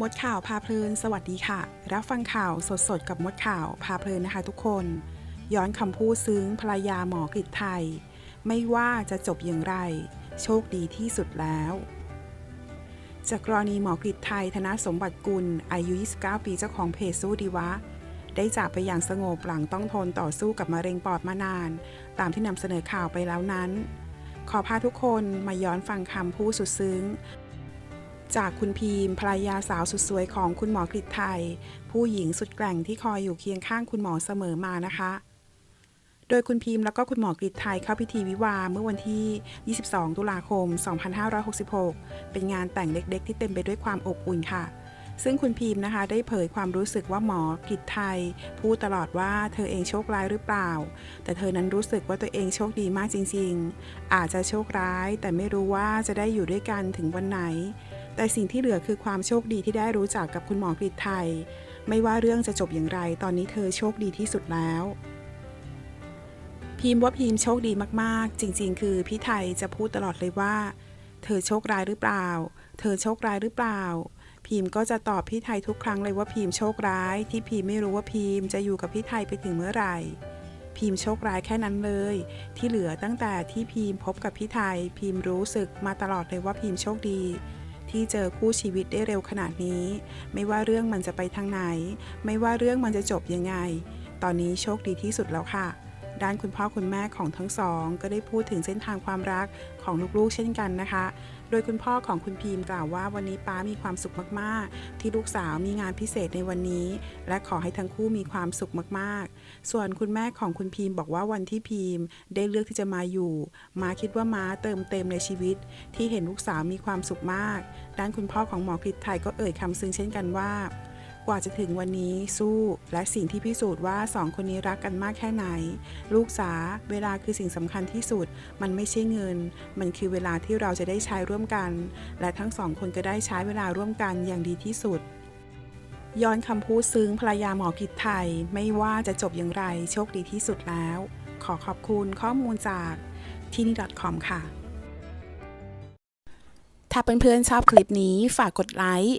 มดข่าวพาเพลิน สวัสดีค่ะ รับฟังข่าวสดๆ กับมดข่าวพาเพลินนะคะทุกคน ย้อนคำพูดซึ้งภรรยาหมอกฤษไทย ไม่ว่าจะจบอย่างไร โชคดีที่สุดแล้ว จากกรณีหมอกฤษไทยธนสมบัติกุล อายุ 29 ปีเจ้าของเพจสู้ดีวะ ได้จากไปอย่างสงบหลังต้องทนต่อสู้กับมะเร็งปอดมานาน ตามที่นำเสนอข่าวไปแล้วนั้น ขอพาทุกคนมาย้อนฟังคำพูดสุดซึ้ง จากคุณพีมภรรยาสาวสุดสวยของคุณหมอกฤษไทย ผู้หญิงสุดแกร่งที่คอยอยู่เคียงข้างคุณหมอเสมอมานะคะ โดยคุณพีมแล้วก็คุณหมอกฤษไทยเข้าพิธีวิวาห์เมื่อวันที่ 22 ตุลาคม 2566 เป็นงานแต่งเล็กๆ ที่เต็มไปด้วยความอบอุ่นค่ะซึ่งคุณพีมนะคะได้เผยความรู้สึกว่าหมอกฤษไทย พูดตลอดว่าเธอเองโชคร้ายหรือเปล่า แต่เธอนั้นรู้สึกว่าตัวเองโชคดีมากจริงๆ อาจจะโชคร้ายแต่ไม่รู้ว่าจะได้อยู่ด้วยกันถึงวันไหน แต่สิ่งที่เหลือคือความโชคดีที่ได้รู้จักกับคุณหมอกฤษไทย ไม่ว่าเรื่องจะจบอย่างไร ตอนนี้เธอโชคดีที่สุดแล้ว พิมพ์ว่าพิมพ์โชคดีมากๆ จริง ๆ คือพี่ไทยจะพูดตลอดเลยว่า เธอโชคร้ายหรือเปล่า เธอโชคร้ายหรือเปล่า พิมพ์ก็จะตอบพี่ไทยทุกครั้งเลยว่าพิมพ์โชคร้าย ที่พิมพ์ไม่รู้ว่าพิมพ์จะอยู่กับพี่ไทยไปถึงเมื่อไหร่พิมพ์โชคร้ายแค่นั้นเลย ที่เหลือตั้งแต่ที่พิมพ์พบกับพี่ไทย พิมพ์รู้สึกมาตลอดเลยว่าพิมพ์โชคดี ที่เจอคู่ชีวิตได้เร็วขนาดนี้ ไม่ว่าเรื่องมันจะไปทางไหน ไม่ว่าเรื่องมันจะจบยังไง ตอนนี้โชคดีที่สุดแล้วค่ะ ด้านคุณพ่อคุณแม่ของทั้งสอง ก็ได้พูดถึงเส้นทางความรักของลูกๆ เช่นกันนะคะ โดยคุณพ่อของคุณพีมกล่าวว่าวันนี้ป้ามีความสุขมากๆ ที่ลูกสาวมีงานพิเศษในวันนี้ และขอให้ทั้งคู่มีความสุขมากๆ ส่วนคุณแม่ของคุณพีมบอกว่าวันที่พีมได้เลือกที่จะมาอยู่ มาคิดว่าม้าเติมเต็มในชีวิต ที่เห็นลูกสาวมีความสุขมาก ด้านคุณพ่อของหมอกฤษไทยก็เอ่ยคำซึ้งเช่นกันว่า กว่าจะถึงวันนี้สู้และสิ่งที่พิสูจน์ว่าสองคนนี้รักกันมากแค่ไหน ลูกสาเวลาคือสิ่งสำคัญที่สุด มันไม่ใช่เงิน มันคือเวลาที่เราจะได้ใช้ร่วมกัน และทั้งสองคนก็ได้ใช้เวลาร่วมกันอย่างดีที่สุดย้อนคำพูดซึ้งภรรยาหมอกิจไทย ไม่ว่าจะจบอย่างไรโชคดีที่สุดแล้ว ขอขอบคุณข้อมูลจากที่นี่ .com ค่ะ ถ้าเพื่อนๆชอบคลิปนี้ฝากกดไลค์